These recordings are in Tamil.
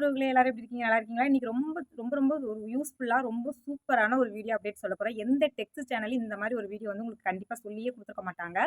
உறவுகளே எல்லாரும் எப்படி இருக்கீங்க? நல்லா இருக்கீங்களா? இன்னைக்கு ரொம்ப ரொம்ப ரொம்ப ஒரு யூஸ்ஃபுல்லாக ரொம்ப சூப்பரான ஒரு வீடியோ அப்டேட் சொல்ல போகிறேன் எந்த டெக்ஸ்ட் சேனலும் இந்த மாதிரி ஒரு வீடியோ வந்து உங்களுக்கு கண்டிப்பாக சொல்லியே கொடுத்துருக்க மாட்டாங்க.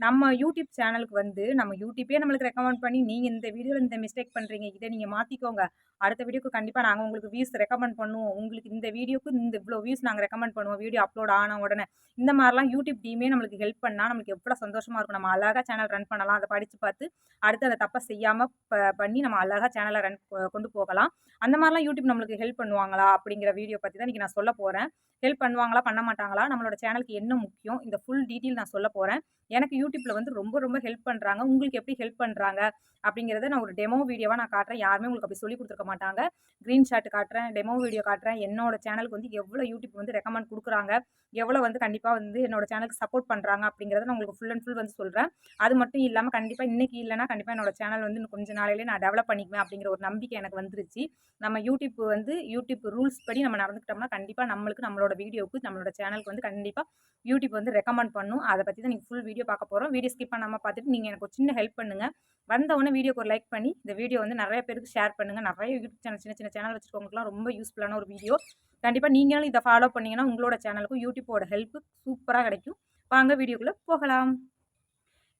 நம்ம யூடியூப் சேனலுக்கு வந்து நம்ம யூடியூப்பே நம்மளுக்கு ரெக்கமெண்ட் பண்ணி நீங்கள் இந்த வீடியோவில் இந்த மிஸ்டேக் பண்ணுறீங்க இதை நீங்கள் மாற்றிக்கோங்க அடுத்த வீடியோக்கு கண்டிப்பாக நாங்கள் உங்களுக்கு வியூஸ் ரெக்கமெண்ட் பண்ணுவோம். உங்களுக்கு இந்த வீடியோக்கு இந்த இவ்வளோ வியூஸ் நாங்கள் ரெக்கமெண்ட் பண்ணுவோம். வீடியோ அப்லோட் ஆன உடனே. இந்த மாதிரிலாம் யூடியூப் டீமே நம்மளுக்கு ஹெல்ப் பண்ணால் நம்மளுக்கு எவ்வளோ சந்தோஷமாக இருக்கும். நம்ம அழகாக சேனல் ரன் பண்ணலாம். அதை படித்து பார்த்து அடுத்து அதை தப்பாக செய்யாமல் ப பண்ணி நம்ம அழகாக சேனலை ரன் கொண்டு போகலாம். அந்த மாதிரிலாம் யூடியூப் நம்மளுக்கு ஹெல்ப் பண்ணுவாங்களா? அப்படிங்கிற வீடியோ பற்றி தான் இன்றைக்கி நான் சொல்ல போகிறேன் ஹெல்ப் பண்ணுவாங்களா? பண்ண மாட்டாங்களா? நம்மளோட சேனலுக்கு என்ன முக்கியம்? இந்த ஃபுல் டீட்டெயில் நான் சொல்ல போகிறேன் எனக்கு யூடியூப்பில் வந்து ரொம்ப ரொம்ப ஹெல்ப் பண்ணுறாங்க உங்களுக்கு எப்படி ஹெல்ப் பண்ணுறாங்க அப்படிங்கிறத நான் ஒரு டெமோ வீடியோவாக நான் காட்டுறேன். யாருமே உங்களுக்கு அப்படி சொல்லி கொடுத்துருக்க மாட்டாங்க. கிரீன் ஷாட் காட்டுறேன் டெமோ வீடியோ காட்டுறேன். என்னோட சேனலுக்கு வந்து எவ்வளோ யூடியூப் வந்து ரெக்கமெண்ட் கொடுக்குறாங்க? எவ்வளோ வந்து கண்டிப்பாக வந்து என்னோட சேனலுக்கு சப்போர்ட் பண்ணுறாங்க அப்படிங்கிறத நான் உங்களுக்கு ஃபுல் அண்ட் ஃபுல் வந்து சொல்கிறேன் அது மட்டும் இல்லாமல் கண்டிப்பாக இன்றைக்கி இல்லைனா கண்டிப்பாக என்னோட சேனல் வந்து இன்னும் கொஞ்சம் நாளையிலே நான் டெவலப் பண்ணிக்குவேன் அப்படிங்கிற ஒரு நம்பிக்கை எனக்கு வந்துருச்சு. நம்ம யூடியூப் வந்து யூடியூப் ரூல்ஸ் படி நம்ம நடந்துக்கிட்டோம்னா கண்டிப்பாக நம்மளுக்கு நம்மளோட வீடியோவுக்கு நம்மளோட சேனலுக்கு வந்து கண்டிப்பாக யூடியூப் வந்து ரெக்கமெண்ட் பண்ணும். அதை பற்றி தான் நீங்கள் ஃபுல் வீடியோ பார்க்க போகிறோம் வீடியோ ஸ்கிப் பண்ணாமல் பார்த்துட்டு நீங்கள் எனக்கு ஒரு சின்ன ஹெல்ப் பண்ணுங்கள் வந்தவொடனே வீடியோக்கு ஒரு லைக் பண்ணி இந்த வீடியோ வந்து நிறைய பேருக்கு ஷேர் பண்ணுங்கள் நிறைய யூடியூப் சேனல் சின்ன சின்ன சேனல் வச்சுருக்கவங்களுக்குலாம் ரொம்ப யூஸ்ஃபுல்லான ஒரு வீடியோ. கண்டிப்பாக நீங்களும் இதை ஃபாலோ பண்ணிங்கன்னா உங்களோட சேனலுக்கும் யூடியூப்போட ஹெல்ப் சூப்பராக கிடைக்கும். வாங்க வீடியோக்குள்ளே போகலாம்.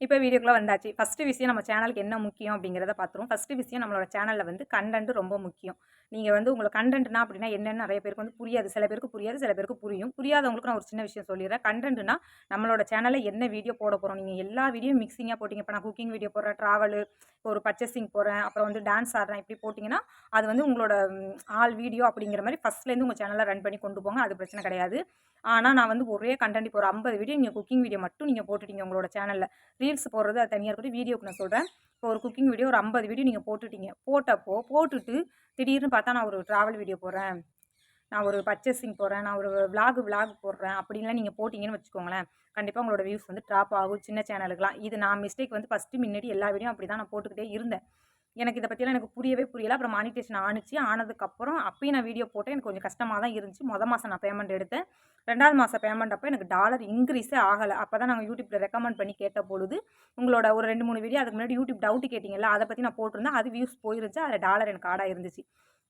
இப்போ வீடியோக்குள்ளே வந்தாச்சு. ஃபஸ்ட்டு விஷயம் நம்ம சேனலுக்கு என்ன முக்கியம் அப்படிங்கிறத பார்த்துருவோம் ஃபஸ்ட்டு விஷயம் நம்மளோட சேனலில் வந்து கண்டென்ட் ரொம்ப முக்கியம். நீங்கள் வந்து உங்களுக்கு கண்டென்ட்னா அப்படின்னா என்னென்னு நிறைய பேருக்கு வந்து புரியாது. சில பேருக்கு புரியாது சில பேருக்கு புரியும். புரியாதவங்களுக்கு நான் ஒரு சின்ன விஷயம் சொல்லிடுறேன். கண்டென்ட்னா நம்மளோட சேனலில் என்ன வீடியோ போட போகிறோம் நீங்கள் எல்லா வீடியோ மிக்சிங்காக போட்டிங்க. இப்போ நான் குக்கிங் வீடியோ போடுறேன் ட்ராவலு ஒரு பர்ச்சேசிங் போகிறேன் அப்புறம் வந்து டான்ஸ் ஆடுறேன் இப்படி போட்டிங்கன்னா அது வந்து உங்களோட ஆல் வீடியோ அப்படிங்கிற மாதிரி ஃபஸ்ட்லேருந்து உங்கள் சேனலில் ரன் பண்ணி கொண்டு போங்க. அது பிரச்சனை கிடையாது. ஆனால் நான் வந்து ஒரே கண்டென்ட் இப்போ ஒரு ஐம்பது வீடியோ நீங்கள் குக்கிங் வீடியோ மட்டும் நீங்கள் போட்டுட்டீங்க உங்களோட சேனலில் ரீல்ஸ் போடுறது அது தனியாக இருக்கட்டும் வீடியோக்கு நான் சொல்கிறேன் இப்போ ஒரு குக்கிங் வீடியோ ஒரு ஐம்பது வீடியோ நீங்கள் போட்டுட்டீங்க. போட்டப்போ போட்டுட்டு திடீர்னு பார்த்தா நான் ஒரு ட்ராவல் வீடியோ போடுறேன். நான் ஒரு பர்ச்சேசிங் போடுறேன். நான் ஒரு விளாக் விளாக் போடுறேன். அப்படின்லாம் நீங்கள் போட்டிங்கன்னு வச்சுக்கோங்களேன். கண்டிப்பாக உங்களோட வியூஸ் வந்து ட்ராப் ஆகும். சின்ன சேனலுக்குலாம் இது நான் மிஸ்டேக் வந்து ஃபஸ்ட்டு முன்னாடி எல்லா வீடியோ அப்படி தான் நான் போட்டுக்கிட்டே இருந்தேன். எனக்கு இதை பற்றியெல்லாம் எனக்கு புரியவே புரியல. அப்புறம் மானிட்டேஷன் ஆணுச்சு. ஆனதுக்கப்புறம் அப்பயும் நான் வீடியோ போட்டேன். எனக்கு கொஞ்சம் கஷ்டமாக தான் இருந்துச்சு. மொதல் மாதம் நான் பேமெண்ட் எடுத்தேன். ரெண்டாவது மாதம் பேமெண்ட் அப்போ எனக்கு டாலர் இன்க்ரீஸே ஆகலை. அப்போ தான் நாங்கள் யூடியூப்பில் ரெக்கமெண்ட் பண்ணி கேட்ட பொழுது உங்களோட ஒரு ரெண்டு மூணு வீடியோ அதுக்கு முன்னாடி யூடியூப் டவுட் கேட்டிங்கல்ல அதை பற்றி நான் போட்டிருந்தேன். அது வியூஸ் போயிருந்துச்சு அதில் டாலர் எனக்கு ஆடாக இருந்துச்சு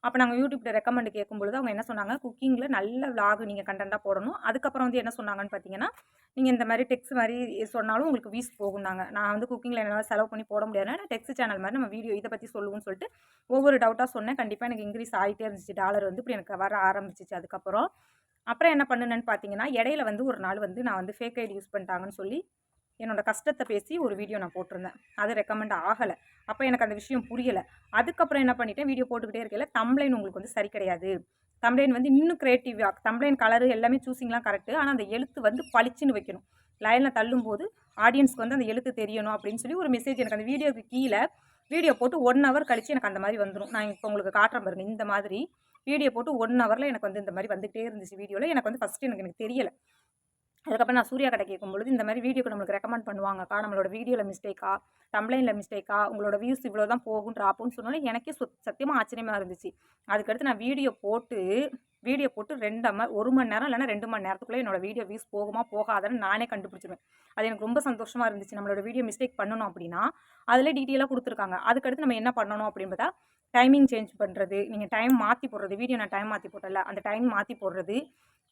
அப்போ நாங்கள் யூடியூப்பில் ரெக்கமெண்ட் கேட்கும்பொழுது அவங்க என்ன சொன்னாங்க? குக்கிங்கில் நல்ல விலாக் நீங்கள் கண்டென்ட்டாக போடணும். அதுக்கப்புறம் வந்து என்ன சொன்னாங்கன்னு பார்த்தீங்கன்னா நீங்கள் இந்த மாதிரி டெக்ஸ்ட் மாதிரி சொன்னாலும் உங்களுக்கு வீஸ் போகும்னாங்க. நான் வந்து குக்கிங்கில் என்னால் செலவு பண்ணி போட முடியாதுன்னா டெக்ஸ்ட் சேனல் மாதிரி நம்ம வீடியோ இதை பற்றி சொல்லுவோம்னு சொல்லிட்டு ஒவ்வொரு டவுட்டாக சொன்னேன். கண்டிப்பாக எனக்கு இன்க்ரீஸ் ஆகிட்டே இருந்துச்சு. டாலர் வந்து இப்படி எனக்கு வர ஆரம்பிச்சிச்சு அதுக்கப்புறம். அப்புறம் என்ன பண்ணுனேன்னு பார்த்தீங்கன்னா இடையில வந்து ஒரு நாள் வந்து நான் வந்து ஃபேக் ஐடி யூஸ் பண்ணிட்டாங்கன்னு சொல்லி என்னோடய கஷ்டத்தை பேசி ஒரு வீடியோ நான் போட்டிருந்தேன். அது ரெக்கமெண்ட் ஆகலை. அப்போ எனக்கு அந்த விஷயம் புரியலை. அதுக்கப்புறம் என்ன பண்ணிட்டேன்? வீடியோ போட்டுக்கிட்டே இருக்கையில் தம்ப்ளைன் உங்களுக்கு வந்து சரி கிடையாது. தம்ப்ளைன் வந்து இன்னும் க்ரியேட்டிவாக தம்ப்ளைன் கலரு எல்லாமே சூஸிங்லாம் கரெக்டு ஆனால் அந்த எழுத்து வந்து பளிச்சுன்னு வைக்கணும். லைனில் தள்ளும்போது ஆடியன்ஸ்க்கு வந்து அந்த எழுத்து தெரியணும் அப்படின்னு சொல்லி ஒரு மெசேஜ் எனக்கு அந்த வீடியோக்கு கீழே வீடியோ போட்டு ஒன் ஹவர் கழித்து எனக்கு அந்த மாதிரி வந்துடும் நான் இப்போ உங்களுக்கு காட்டுறேன் பாருங்கள் இந்த மாதிரி வீடியோ போட்டு ஒன் ஹவரில் எனக்கு வந்து இந்த மாதிரி வந்துகிட்டே இருந்துச்சு வீடியோவில் எனக்கு வந்து ஃபஸ்ட்டு எனக்கு எனக்கு தெரியலை. அதுக்கப்புறம் நான் சூர்யா கடை கேட்கும்பொழுது இந்த மாதிரி வீடியோக்கு நம்மளுக்கு ரெக்கமெண்ட் பண்ணுவாங்கக்கா நம்மளோட வீடியோவில் மிஸ்டேக்கா தம்ப்ளைனில் மிஸ்டேக்கா உங்களோட வியூஸ் இவ்வளோ தான் போகும் ட்ராப்புன்னு சொன்னாலும் எனக்கே சுத் சத்தியமாக ஆச்சரியமாக இருந்துச்சு. அதுக்கடுத்து நான் வீடியோ போட்டு வீடியோ போட்டு ரெண்டு மணி ஒரு மணி நேரம் இல்லைனா ரெண்டு மணி நேரத்துக்குள்ளே என்னோட வீடியோ வியூஸ் போகுமா போகாதான்னு நானே கண்டுபிடிச்சிருவேன். அது எனக்கு ரொம்ப சந்தோஷமாக இருந்துச்சு. நம்மளோட வீடியோ மிஸ்டேக் பண்ணணும் அப்படின்னா அதில் டீட்டெயிலாக கொடுத்துருக்காங்க. அதுக்கடுத்து நம்ம என்ன பண்ணணும் அப்படின்னு பார்த்தா டைமிங் சேஞ்ச் பண்ணுறது நீங்கள் டைம் மாற்றி போடுறது வீடியோ நான் டைம் மாற்றி போட்டல அந்த டைம் மாற்றி போடுறது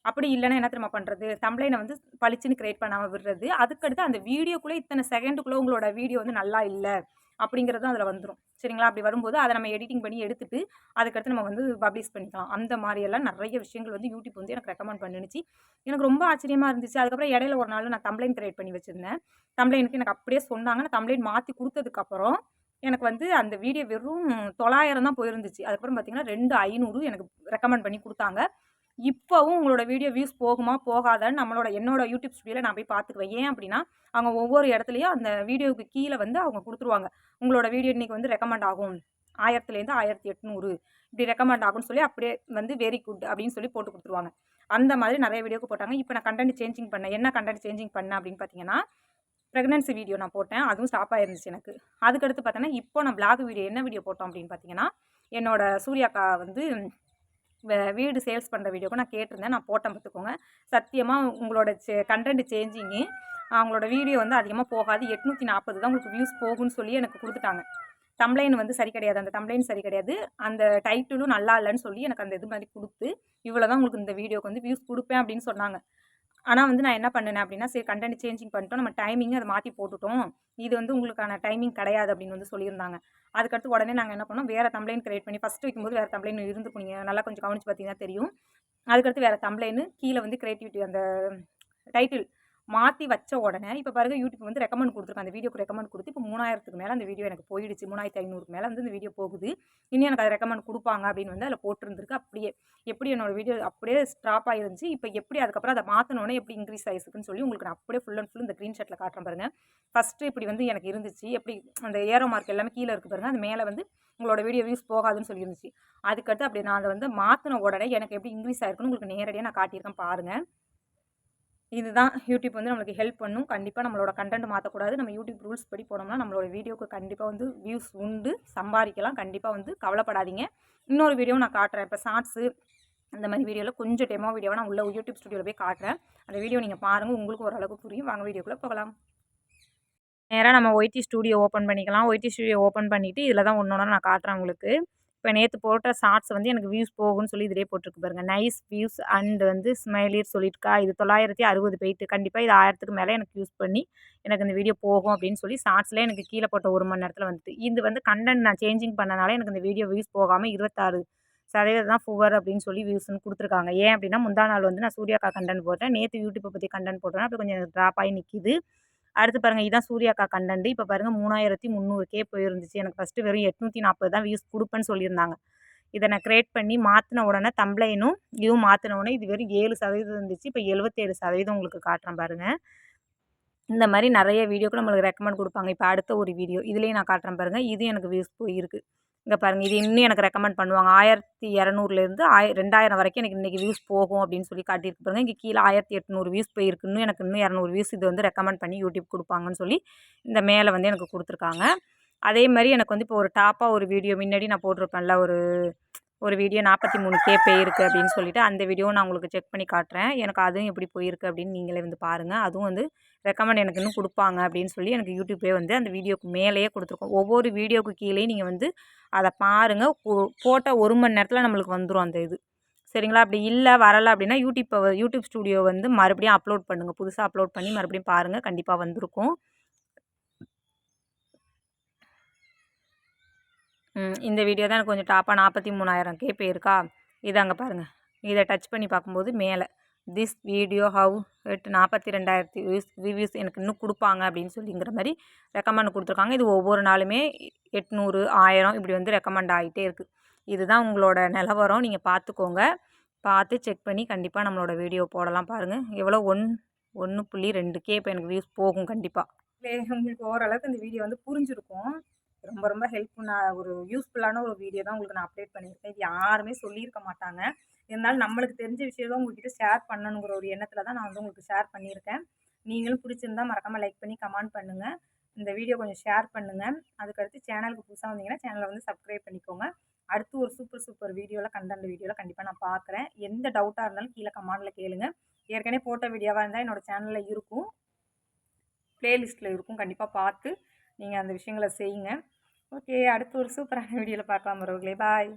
அப்படி இல்லைன்னா என்ன திரும்ப பண்ணுறது தம்ப்ளைனை வந்து பளிச்சுன்னு க்ரியேட் பண்ணாமல் விடுறது. அதுக்கடுத்து அந்த வீடியோக்குள்ளே இத்தனை செகண்டுக்குள்ளே உங்களோட வீடியோ வந்து நல்லா இல்லை அப்படிங்கிறது அதில் வந்துடும் சரிங்களா? அப்படி வரும்போது அதை நம்ம எடிட்டிங் பண்ணி எடுத்துட்டு அதுக்கடுத்து நம்ம வந்து பப்ளிஷ் பண்ணிக்கலாம். அந்த மாதிரியெல்லாம் நிறைய விஷயங்கள் வந்து யூடியூப் வந்து எனக்கு ரெக்கமெண்ட் பண்ணிச்சு எனக்கு ரொம்ப ஆச்சரியமாக இருந்துச்சு. அதுக்கப்புறம் இடையில ஒரு நாள் நான் தம்ப்ளைன் கிரியேட் பண்ணி வச்சுருந்தேன். தம்ப்ளைனுக்கு எனக்கு அப்படியே சொன்னாங்க. நான் தம்ப்ளைன் மாற்றி கொடுத்ததுக்கப்புறம் எனக்கு வந்து அந்த வீடியோ வெறும் தொள்ளாயிரம் தான் போயிருந்துச்சு. அதுக்கப்புறம் பார்த்தீங்கன்னா ரெண்டு ஐநூறு எனக்கு ரெக்கமெண்ட் பண்ணி கொடுத்தாங்க. இப்போவும் உங்களோட வீடியோ வியூஸ் போகுமா போகாதான்னு நம்மளோட என்னோட யூடியூப் ஸ்டுடியோவில் நான் போய் பார்த்துக்குவேன். ஏன் அப்படின்னா அவங்க ஒவ்வொரு இடத்துலையும் அந்த வீடியோவுக்கு கீழே வந்து அவங்க கொடுத்துருவாங்க. உங்களோட வீடியோ இன்றைக்கி வந்து ரெக்கமெண்ட் ஆகும். ஆயிரத்துலேருந்து ஆயிரத்தி எட்நூறு. இப்படி ரெக்கமெண்ட் ஆகும்னு சொல்லி அப்படியே வந்து வெரி குட் அப்படின்னு சொல்லி போட்டு கொடுத்துருவாங்க. அந்த மாதிரி நிறைய வீடியோக்கு போட்டாங்க. இப்போ நான் கண்டென்ட் சேஞ்சிங் பண்ணேன். என்ன கண்டென்ட் சேஞ்சிங் பண்ணேன் அப்படின்னு பார்த்தீங்கன்னா ப்ரெக்னன்சி வீடியோ நான் போட்டேன். அதுவும் ஸ்டாப் ஆயிருந்துச்சு எனக்கு. அதுக்கடுத்து பார்த்தோன்னா இப்போ நான் பிளாக் வீடியோ என்ன வீடியோ போட்டோம் அப்படின்னு பார்த்தீங்கன்னா என்னோட சூர்யாக்கா வந்து வீடு சேல்ஸ் பண்ணுற வீடியோக்கு நான் கேட்டிருந்தேன். நான் போட்டேன் பார்த்துக்கோங்க. சத்தியமாக உங்களோட சே கண்டென்ட் சேஞ்சிங்கு அவங்களோட வீடியோ வந்து அதிகமாக போகாது. எட்நூற்றி நாற்பது தான் உங்களுக்கு வியூஸ் போகும்னு சொல்லி எனக்கு கொடுத்துட்டாங்க. தம்ப்ளைன் வந்து சரி கிடையாது. அந்த தம்ப்ளைன் சரி கிடையாது. அந்த டைட்டிலும் நல்லா இல்லைன்னு சொல்லி எனக்கு அந்த இது மாதிரி கொடுத்து இவ்வளோ தான் உங்களுக்கு இந்த வீடியோக்கு வந்து வியூஸ் கொடுப்பேன் அப்படின்னு சொன்னாங்க. ஆனால் வந்து நான் என்ன பண்ணினேன் அப்படின்னா சரி கண்டென்ட் சேஞ்சிங் பண்ணிட்டோம். நம்ம டைமிங் அதை மாற்றி போட்டுட்டோம். இது வந்து உங்களுக்கான டைமிங் கிடையாது அப்படின்னு வந்து சொல்லியிருந்தாங்க. அதுக்கடுத்து உடனே நாங்கள் என்ன பண்ணோம் வேறு தம்ப்ளைன் கிரியேட் பண்ணி ஃபஸ்ட்டு வைக்கும்போது வேறு தம்ப்ளைன் இருந்துக்குனிங்க நல்லா கொஞ்சம் கவனிச்சு பார்த்தீங்கன்னா தெரியும். அதுக்கடுத்து வேறு தம்ப்ளைனு கீழே வந்து கிரியேட்டிவிட்டி அந்த டைட்டில் மாற்றி வச்ச உடனே இப்போ பாருங்க யூடியூப் வந்து ரெக்கமெண்ட் கொடுத்துருக்கேன் அந்த வீடியோக்கு ரெக்கமெண்ட் கொடுத்து இப்போ மூணாயிரத்துக்கு மேலே அந்த வீடியோ எனக்கு போயிடுச்சு. மூணாயிரத்து ஐநூறுக்கு மேலே வந்து இந்த வீடியோ போகுது. இன்னும் எனக்கு அதை ரெக்கமெண்ட் கொடுப்பாங்க அப்படின்னு வந்து அதில் போட்டிருந்துருக்கு. அப்படியே எப்படி என்னோடய வீடியோ அப்படியே ஸ்டாப் ஆயிருந்துச்சு. இப்போ எப்படி அதுக்கப்புறம் அதை மாற்றினோடனே எப்படி இன்க்ரீஸ் ஆயிருக்குன்னு சொல்லி உங்களுக்கு நான் அப்படியே ஃபுல் அண்ட் ஃபுல் இந்த க்ரீன் ஷர்ட்டில் காட்டுறேன் பாருங்க. ஃபஸ்ட்டு இப்படி வந்து எனக்கு இருந்துச்சு. எப்படி அந்த ஏரோ மார்க் எல்லாமே கீழே இருக்குது பாருங்கள் அது மேலே வந்து உங்களோட வீடியோ வியூஸ் போகாதுன்னு சொல்லியிருந்துச்சு. அதுக்கடுத்து அப்படி நான் அதை வந்து மாற்றின உடனே எனக்கு எப்படி இன்க்ரீஸ் ஆயிருக்குன்னு உங்களுக்கு நேரடியாக நான் காட்டியிருக்கேன் பாருங்கள் இதுதான் யூடியூப் வந்து நம்மளுக்கு ஹெல்ப் பண்ணும். கண்டிப்பாக நம்மளோட கண்டென்ட் மாற்றக்கூடாது நம்ம யூடியூப் ரூல்ஸ் படி போனோம்னா நம்மளோட வீடியோக்கு கண்டிப்பாக வந்து வியூஸ் உண்டு. சம்பாதிக்கலாம். கண்டிப்பாக வந்து கவலைப்படாதீங்க. இன்னொரு வீடியோ நான் காட்டுறேன். இப்போ ஷார்ட்ஸு அந்த மாதிரி வீடியோவில் கொஞ்சம் டெமோ வீடியோவை நான் உள்ள யூடியூப் ஸ்டுடியோவில் போய் காட்டுறேன். அந்த வீடியோ நீங்கள் பாருங்கள் உங்களுக்கு ஓரளவுக்கு புரியும். வாங்க வீடியோக்குள்ளே போகலாம். நேராக நம்ம ஒய்டி ஸ்டூடியோ ஓப்பன் பண்ணிக்கலாம். ஒய்டி ஸ்டூடியோ ஓப்பன் பண்ணிவிட்டு இதில் தான் ஒன்று ஒன்றா நான் காட்டுறேன் உங்களுக்கு. இப்போ நேற்று போட்ட ஷார்ட்ஸ் வந்து எனக்கு வியூஸ் போகும்னு சொல்லி இதிலே போட்டிருக்கு பாருங்கள் நைஸ் வியூஸ் அண்ட் வந்து ஸ்மைலியர் சொல்லியிருக்கா. இது தொள்ளாயிரத்தி அறுபது போயிட்டு கண்டிப்பாக இது ஆயிரத்துக்கு மேலே எனக்கு யூஸ் பண்ணி எனக்கு இந்த வீடியோ போகும் அப்படின்னு சொல்லி ஷார்ட்ஸில் எனக்கு கீழே போட்ட ஒரு மணி நேரத்தில் வந்துட்டு. இது வந்து கண்டென்ட் நான் சேஞ்சிங் பண்ணனால எனக்கு இந்த வீடியோ வியூஸ் போகாமல் இருபத்தாறு சதவீதம் தான் ஃபுவர் அப்படின்னு சொல்லி வியூஸ்னு கொடுத்துருக்காங்க. ஏன் அப்படின்னா முந்தா நாள் வந்து நான் சூர்யாக்கா கண்டென்ட் போட்டேன். நேற்று யூடியூப்பை பற்றி கண்டென்ட் போட்டேன். அப்படி கொஞ்சம் ட்ராப் ஆகி நிற்கிது அடுத்து பாருங்கள் இதான் சூர்யாக்கா கண்டென்ட் இப்போ பாருங்கள் மூணாயிரத்தி முந்நூறு கே போயிருந்துச்சு. எனக்கு ஃபஸ்ட்டு வெறும் எட்நூற்றி நாற்பது தான் வியூஸ் கொடுப்பேன்னு சொல்லியிருந்தாங்க. இதை நான் க்ரியேட் பண்ணி மாற்றின உடனே தம்ப்ளைனும் இதுவும் மாற்றின உடனே இது வெறும் ஏழு சதவீதம் இருந்துச்சு. இப்போ எழுபத்தேழு சதவீதம் உங்களுக்கு காட்டுறேன் பாருங்கள் இந்த மாதிரி நிறைய வீடியோக்கு நம்மளுக்கு ரெக்கமெண்ட் கொடுப்பாங்க. இப்போ அடுத்த ஒரு வீடியோ இதுலேயும் நான் காட்டுறேன் பாருங்கள் இது எனக்கு வியூஸ் போயிருக்கு. இங்கே பாருங்கள் இது இன்னும் எனக்கு ரெக்கமெண்ட் பண்ணுவாங்க. ஆயிரத்தி இரநூறுலேருந்து ஆய ரெண்டாயிரம் வரைக்கும் எனக்கு இன்றைக்கி வியூஸ் போகும் அப்படின்னு சொல்லி காட்டியிருக்கு பாருங்கள் இங்கே கீழே ஆயிரத்தி எட்நூறு வியூஸ் போயிருக்கு. இன்னும் எனக்கு இன்னும் இரநூறு வியூஸ் இது வந்து ரெக்கமெண்ட் பண்ணி யூடியூப் கொடுப்பாங்கன்னு சொல்லி இந்த மேலே வந்து எனக்கு கொடுத்துருக்காங்க. அதே மாதிரி எனக்கு வந்து இப்போ ஒரு டாப்பாக ஒரு வீடியோ முன்னாடி நான் போட்டிருப்பேன்ல ஒரு ஒரு வீடியோ நாற்பத்தி மூணு கே போயிருக்கு அப்படின்னு சொல்லிட்டு அந்த வீடியோ நான் உங்களுக்கு செக் பண்ணி காட்டுறேன். எனக்கு அதுவும் எப்படி போயிருக்கு அப்படின்னு நீங்களே வந்து பாருங்கள் அதுவும் வந்து ரெக்கமெண்ட் எனக்கு இன்னும் கொடுப்பாங்க அப்படின்னு சொல்லி எனக்கு யூடியூப்பே வந்து அந்த வீடியோக்கு மேலேயே கொடுத்துருக்கோம். ஒவ்வொரு வீடியோக்கு கீழே நீங்கள் வந்து அதை பாருங்கள் போட்ட ஒரு மணி நேரத்தில் நம்மளுக்கு வந்துடும் அந்த இது. சரிங்களா? அப்படி இல்லை வரலை அப்படின்னா யூடியூப்பை யூடியூப் ஸ்டூடியோ வந்து மறுபடியும் அப்லோட் பண்ணுங்கள் புதுசாக அப்லோட் பண்ணி மறுபடியும் பாருங்கள் கண்டிப்பாக வந்திருக்கும். இந்த வீடியோ தான் எனக்கு கொஞ்சம் டாப்பாக நாற்பத்தி மூணாயிரம் கே போயிருக்கா இது அங்கே பாருங்கள் இதை டச் பண்ணி பார்க்கும்போது மேலே திஸ் வீடியோ ஹவு எட்டு நாற்பத்தி ரெண்டாயிரத்தி வியூஸ் ரிவ்யூஸ் எனக்கு இன்னும் கொடுப்பாங்க அப்படின்னு சொல்லிங்கிற மாதிரி ரெக்கமெண்ட் கொடுத்துருக்காங்க. இது ஒவ்வொரு நாளுமே எட்நூறு ஆயிரம் இப்படி வந்து ரெக்கமெண்ட் ஆகிட்டே இருக்குது இதுதான் உங்களோட நிலவரம். நீங்கள் பார்த்துக்கோங்க. பார்த்து செக் பண்ணி கண்டிப்பாக நம்மளோட வீடியோ போடலாம் பாருங்கள் எவ்வளோ? ஒன் ஒன்று புள்ளி ரெண்டு கே இப்போ எனக்கு வியூஸ் போகும் கண்டிப்பாக உங்களுக்கு ஓரளவுக்கு இந்த வீடியோ வந்து புரிஞ்சிருக்கும். ரொம்ப ரொம்ப ஹெல்ப்ஃபுல்லாக ஒரு யூஸ்ஃபுல்லான ஒரு வீடியோ தான் உங்களுக்கு நான் அப்டேட் பண்ணியிருக்கேன். இது யாருமே சொல்லியிருக்க மாட்டாங்க. இருந்தாலும் நம்மளுக்கு தெரிஞ்ச விஷயம் தான் உங்கள்கிட்ட ஷேர் பண்ணணுங்கிற ஒரு எண்ணத்தில் தான் நான் வந்து உங்களுக்கு ஷேர் பண்ணியிருக்கேன். நீங்களும் பிடிச்சிருந்தா மறக்காமல் லைக் பண்ணி கமெண்ட் பண்ணுங்கள் இந்த வீடியோ கொஞ்சம் ஷேர் பண்ணுங்கள் அதுக்கடுத்து சேனலுக்கு புதுசாக வந்தீங்கன்னா சேனலை வந்து சப்ஸ்கிரைப் பண்ணிக்கோங்க. அடுத்து ஒரு சூப்பர் சூப்பர் வீடியோவில் கண்டென்ட் வீடியோவில் கண்டிப்பாக நான் பார்க்குறேன். எந்த டவுட்டாக இருந்தாலும் கீழே கமெண்டில் கேளுங்க. ஏற்கனவே போட்டோ வீடியோவாக இருந்தால் என்னோடய சேனலில் இருக்கும். ப்ளேலிஸ்ட்டில் இருக்கும். கண்டிப்பாக பார்த்து நீங்கள் அந்த விஷயங்களை செய்யுங்க. ஓகே அடுத்து ஒரு சூப்பரான வீடியோவில் பார்க்கலாம் உறவுகளே. பாய்.